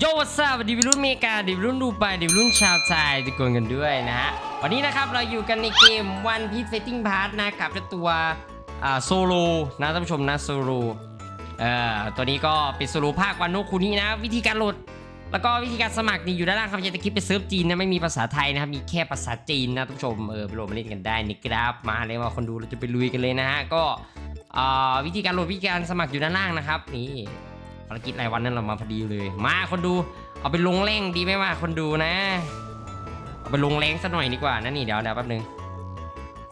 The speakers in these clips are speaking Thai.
โยวัสดีวิรุ่นเมกาดิวิรุ่นดูไปดิวิรุ่นชาวไทยทุกคนกันด้วยนะฮะวันนี้นะครับเราอยู่กันในเกม One Piece Fighting Pass นะครับเจ้าตัวโซโลนะท่านผู้ชมนะโซโลเอ่อตัวนี้ก็เป็นโซโลภาควันโนคุนี้นะ วิธีการโหลด แล้วก็วิธีการสมัครนี่อยู่ด้านล่างครับอยาจะคลิปไปเซิร์ฟจีนนะไม่มีภาษาไทยนะครับมีแค่ภาษาจีนนะท่านผู้ชมเออไปโหลดมาเล่นกันได้นี่ครับมาเลยว่าคนดูเราจะไปลุยกันเลยนะฮะก็อ่าวิธีการโหลดวิธีการสมัครอยู่ด้านล่างนะครับนี่ ภารกิจรายวันนั้นเรามาพอดีเลย มาคนดู เอาไปลงแรงดีไหมว่าคนดูนะ เอาไปลงแรงสักหน่อยดีกว่านะนี่เดี๋ยวเดี๋ยวแป๊บนึง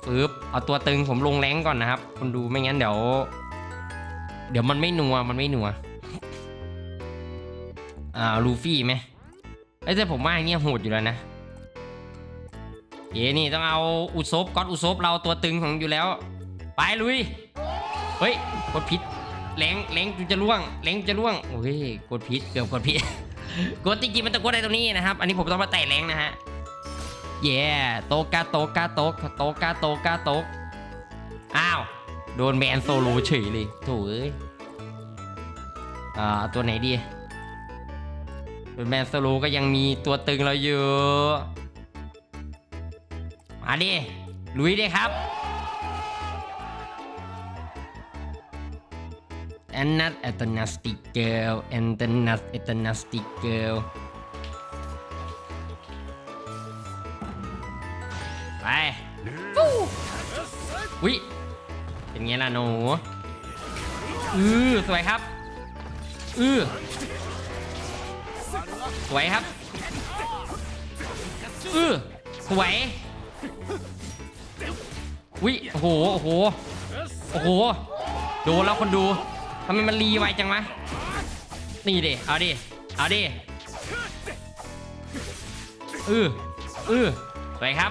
ปึ๊บเอาตัวตึงผมลงแรงก่อนนะครับ คนดูไม่งั้นเดี๋ยว เดี๋ยวมันไม่นัวมันไม่นัวอ่าลูฟี่ไหมไอ้แต่ผมว่าอันเนี่ยโหดอยู่แล้วนะเย่นี่ต้องเอาอุซบก็อดอุซบเราตัวตึงของอยู่แล้ว ไปลุย เฮ้ยกดผิด แรงแรงจะล่วงแรงจะล่วงโอ้ยกดผิดเกือบกดผิดกดจริงๆมันตะกดได้ตรงนี้นะครับ อันนี้ผมต้องมาแตะแรงนะฮะเย่โตกาโตกาโตกโตกาโตกาโตกอ้าวโดนแบนโซโลเฉยเลยโถ่เอ้ยอ่าตัวไหนดีเป็นแมนสโลก็ยังมีตัวตึงเราอยู่มาดิลุยดิครับ and not at the nasty girl and the not at the nasty girl ไปฟู้อุ้ยเป็นไงล่ะหนูอือสวยครับอือสวยครับอือสวยวิโอ้โหโอ้โหโอ้โหโดนแล้วคนดู ทำไมมันรีไวจังวะนี่ดิ เอาดิ เอาดิ อืออือสวยครับ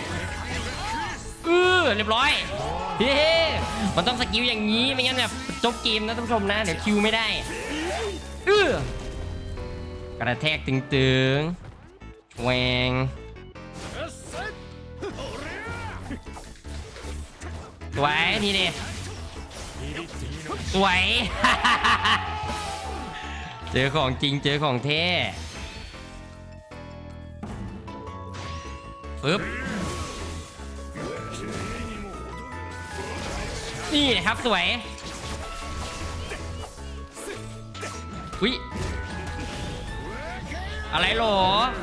ออเรียบร้อยเฮ้มันต้องสกิลอย่างนี้ไม่งั้นแบบจบเกมนะท่านผู้ชมนะ เดี๋ยวคิวไม่ได้เออกระแทกตึงๆแหวงสวยนี่ดิสวยเจอของจริงเจอของเท่ปึ๊บ นี่นะครับสวยวิอะไรหรอ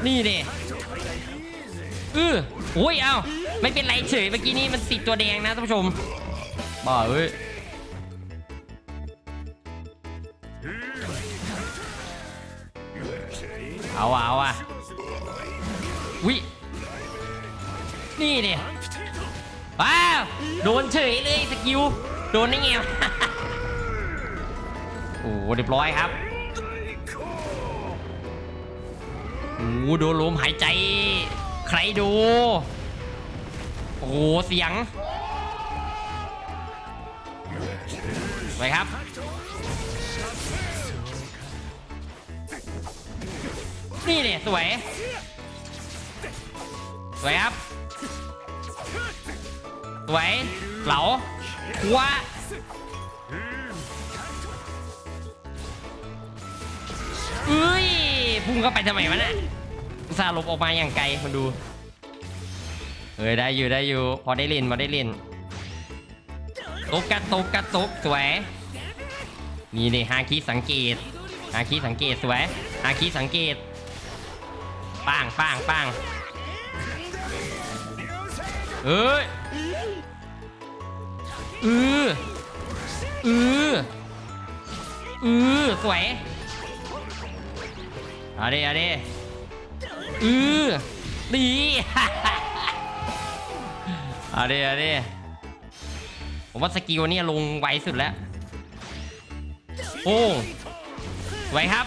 นี่ดิอืออุ้ย เอ้าไม่เป็นไรเฉย เมื่อกี้นี้มันติดตัวแดงนะท่านผู้ชม บ้าเอ้ย เอาอะเอาอะวินี่ดิ ว้าวโดนเฉยเลยสกิลโดนได้ไง โอ้โหเรียบร้อยครับโอ้โหโดนลมหายใจ ใครดู โอ้เสียงไปครับนี่เนี่ยสวยสวยครับ สวยเหลาหัวเอ้ยพุ่งเข้าไปทำไมวะน่ะอุตส่าห์หลบออกมาอย่างไกลมาดูเอ้ยได้อยู่ได้อยู่พอได้เล่นพอได้เล่นตกกระตกกระตกสวยนี่นี่ฮาคิสังเกตฮาคิสังเกตสวยฮาคิสังเกตป้างป้างป้าง เอ้ยอืออืออือสวยเอาดิเอาดิอือดีเอาดิเอาดิผมว่าสกิลเนี่ยลงไวสุดแล้วโอ้ไวครับ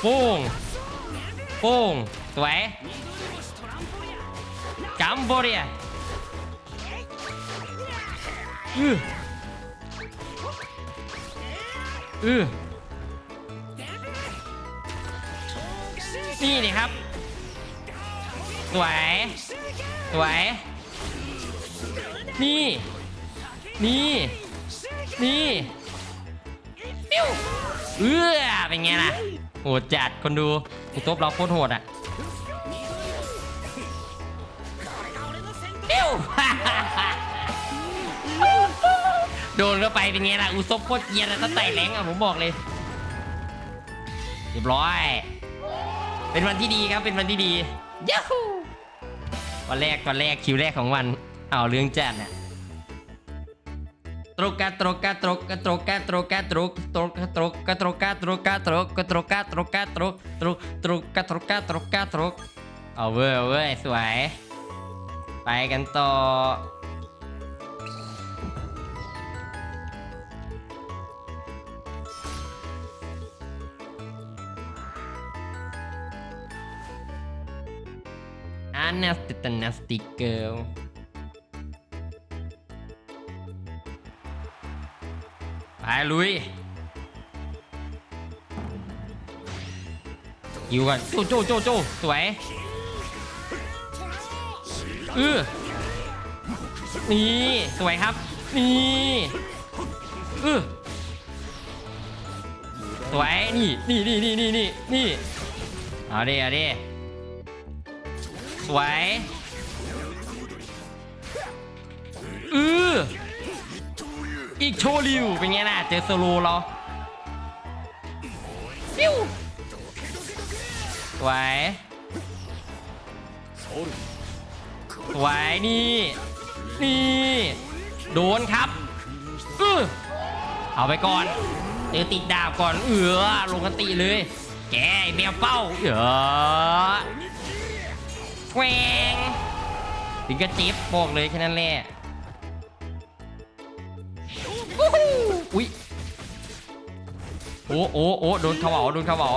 โป้งโป้งสวย กัมโบเรียอืออือนี่นี่ครับ สวย สวย นี่ นี่ นี่ปิ้วเอื้อเป็นไงล่ะ โหดจัดคนดูอุตบเราโคตรโหดอะ โดนเข้าไปเป็นไงล่ะอุซบโคตรเกรียนะถ้าไต่แรงอะผมบอกเลยเรียบร้อย เป็นวันที่ดีครับเป็นวันที่ดีย้าฮูวันแรกวันแรกคิวแรกของวันเอาเรื่องจัดน่ะตรกกะตรกกะตรกกะตรกกะตรกกะตรกตรกกะตรกกะตรกกะตรกกะตรกกะตรกกะตรกกะตรกตรกตรกกะตรกกะตรกกะตรกเอาเว้ยเว้ยสวย ไปกันต่ออันนั้นติดนัสติกเกิลไปลุยอยู่กันโจโจโจโจสวย เออนี่สวยครับ นี่เออสวยนี่นี่นี่นี่นี่นี่นี่เอาดิเอาดิสวยเอออีกโชว์ริวเป็นไงล่ะเจอโซโลเราปิ้วสวย สวยนี่ นี่ โดนครับเออเอาไปก่อนเจอติดดาบก่อนเออลงกันติเลย แกไอ้แมวเป้าเออแกวงถึงกระจิบบอกเลยแค่นั้นแหละอุ้ยโอ้โอ้โอ้โดนเขาเหวาโดนเขาเหวา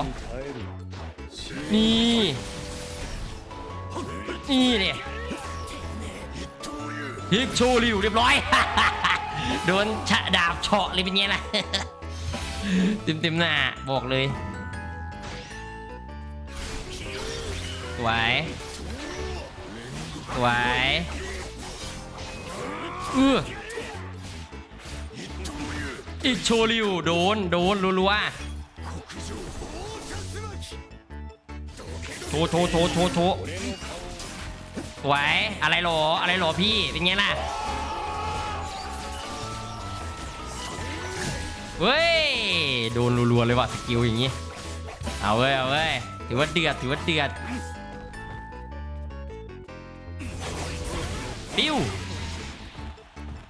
นี่ นี่เนี่ย ฮิปโชริวเรียบร้อย โดนฉะดาบเฉาะเลยเป็นไงล่ะเต็มเต็มๆหน้าบอกเลยสวยสวยเอออีกโชริวโดนโดนรัวๆโชว์โชว์โชว์โชว์โช สวยอะไรหรออะไรหรอพี่ เป็นไงล่ะ เว้ย โดนรัวๆเลยว่ะสกิลอย่างงี้ เอาเว้ย เอาเว้ย ถือว่าเดือด ถือว่าเดือด ปิ้ว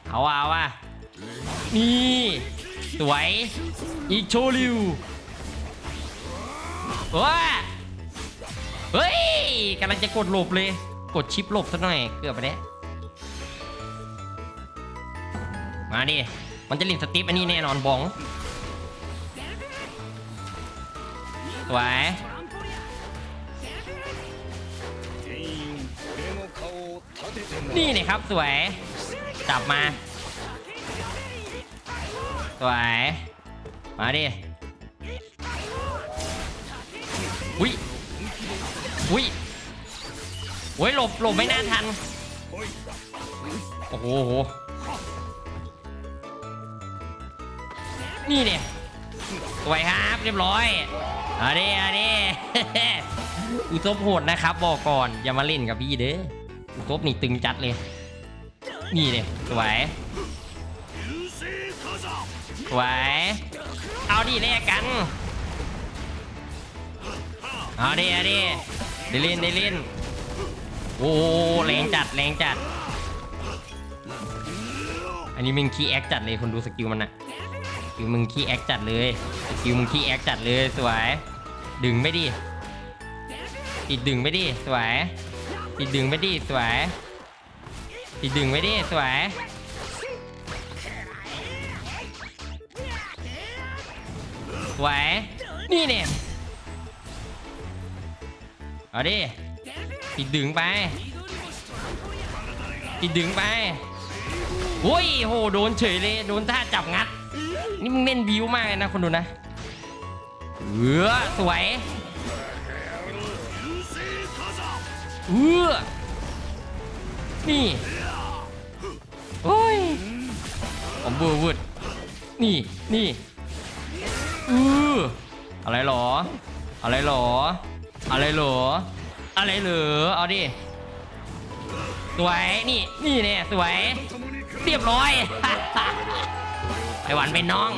เอาว่ะเอาว่ะ นี่ สวย อีกโชริวว้าเฮ้ยกำลังจะกดหลบเลย กดชิปหลบซะหน่อย เกือบไปแล้ว มาดิ มันจะลินสติปอันนี้แน่นอนบอง สวย นี่นี่ครับสวย จับมา สวย มาดิอุ้ยอุ้ย โอ้ยหลบหลบไม่น่าทัน โอ้โห นี่เนี่ยสวยครับเรียบร้อยเอาดิเอาดิอุทบโหดนะครับ บอกก่อนอย่ามาเล่นกับพี่เด้ออุทบนี่ตึงจัดเลย นี่เนี่ยสวยสวยเอาดิแลกกันเอาดิเอาดิได้เล่นได้เล่น โอ้แรงจัดแรงจัด อันนี้มึงขี้แอคจัดเลยคนดูสกิลมันอะสกิลมึงขี้แอคจัดเลยสกิลมึงขี้แอคจัดเลยสวย ดึงไม่ดิติดดึงไม่ดิสวยติดดึงไม่ดิสวยติดดึงไม่ดิสวยสวยนี่เนี่ยเอาดิ ติดดึงไปติดดึงไปโอ้ยโหโดนเฉยเลย โดนท่าจับงัด นี่มึงเล่นบิวมากเลยนะคนดูนะเออสวยเออนี่โอ้ยผมเบอร์วุดนี่นี่เอออะไรหรอ อะไรหรอ อะไรหรอ อะไรหรือเอาดิ สวย นี่ นี่เนี่ยสวย เรียบร้อย ไอหวันเป็นน้อง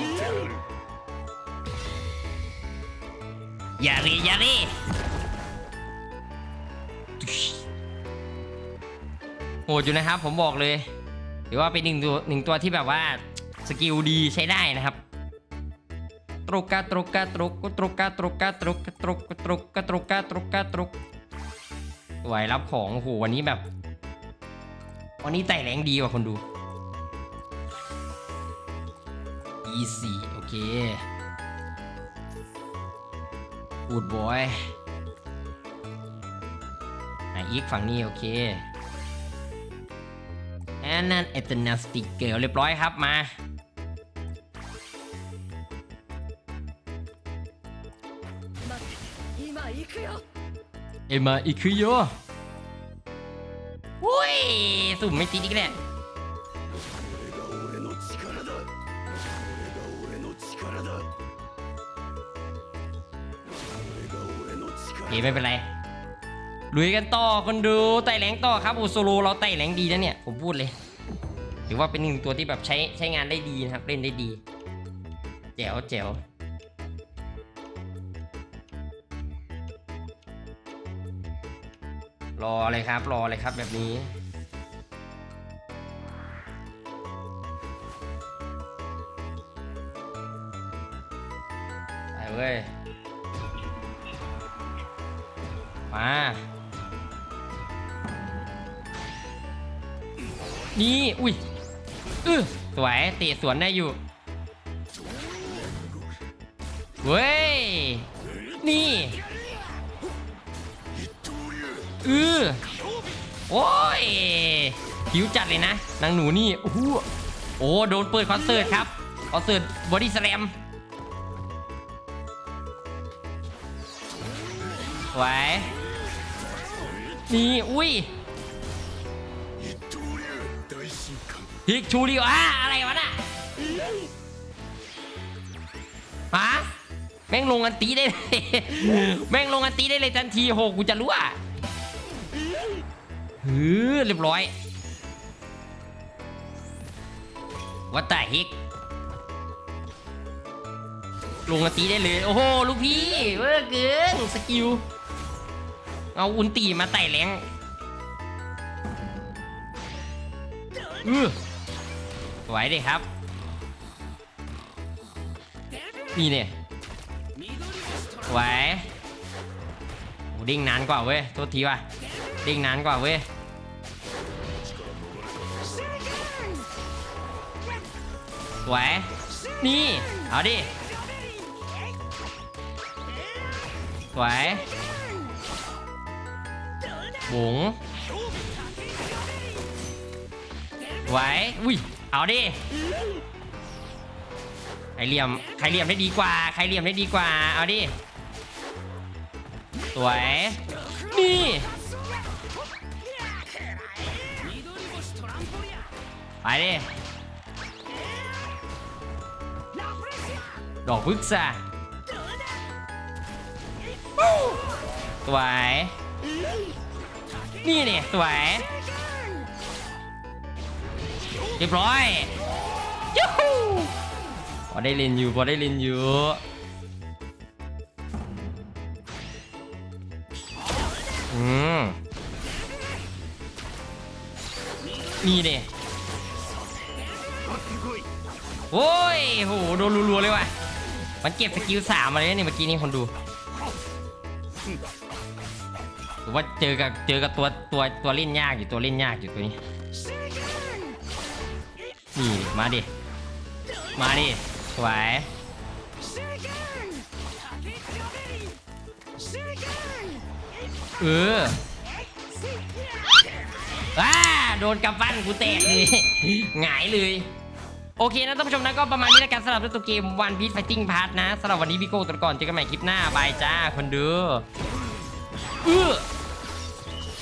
อย่ารีอย่ารีโหดอยู่นะครับ ผมบอกเลยถือว่าเป็นหนึ่งตัวหนึ่งตัวที่แบบว่าสกิลดีใช้ได้นะครับตรุกกะตรุกกะตรุกตรุกกะตรุกกะตรุกตรุกตรุกกะตรุกกะตรุก สวยรับของโอ้โหวันนี้แบบ วันนี้ไต่แรงดีกว่าคนดู easy โอเคกูดบอยอ่ะอีกฝั่งนี้โอเคแอนนั่นเอตนาสติกเกอร์เรียบร้อยครับมา 今行くよ เอ็มมาอีกคือโยอุ้ยสุ่มไม่ติดอีกแล้วเไม่เป็นไร ลุยกันต่อคนดูไต่แหลงต่อครับอูโซโลเราไต่แหลงดีนะเนี่ย ผมพูดเลยถือว่าเป็นหนึ่งตัวที่แบบใช้ใช้งานได้ดีนะครับ เล่นได้ดี แจ๋วแจ๋ว รอเลยครับ รอเลยครับแบบนี้ไปเว้ย มา นี่ อุ้ยอือสวย เตะสวนได้อยู่ เว้ย นี่ คือ โอ้ยหิวจัดเลยนะนางหนูนี่โอ้โหโอ้โดนเปิดคอนเสิร์ตครับคอนเสิร์ตบอดี้สแลมไหวนี่อุ้ยฮิกชูริวอะอะไรวะน่ะฮะแม่งลงอันตีได้เลย แม่งลงอันตีได้เลยทันทีโหกูจะรู้อะ ฮือเรียบร้อย วัตตาฮิกลงอัตีได้เลย โอ้โห ลูกพี่เวอร์เกินสกิล เอาอุนตีมาไต่แรงอือไหวดิครับ นี่เนี่ยไหวดิ้งนานกว่าเว้ย โทษทีว่ะดิ้งนานกว่าเว้ย วย นี่ เอาดิ สวยหมุงไหวอุ้ย เอาดิ ใครเหลี่ยม ใครเหลี่ยมได้ดีกว่า ใครเหลี่ยมได้ดีกว่า เอาดิ สวย นี่ ไปดิ ดอกพึกษะสวยนี่เนี่ยสวยเรียบร้อยยูฮูพอได้เล่นอยู่พอได้เล่นอยู่อืมนี่เด้โอ้ยโหโดนรัวๆเลยว่ะ มันเก็บสกิลสามอะไรนี่เมื่อกี้นี่คนดูหรือว่าเจอกับเจอกับตัวตัวตัวเล่นยากอยู่ตัวเล่นยากอยู่ตัวนี้นี่มาดิมาดิสวยเออว้โดนกำปั้นกูแตกเลยหงายเลย โอเคนะท่านผู้ชมนะก็ประมาณนี้แล้วกันสำหรับตัวเกม One Piece Fighting Pass นะสำหรับวันนี้พี่โก้ตัวก่อนเจอกันใหม่คลิปหน้าบายจ้าคนดูเออ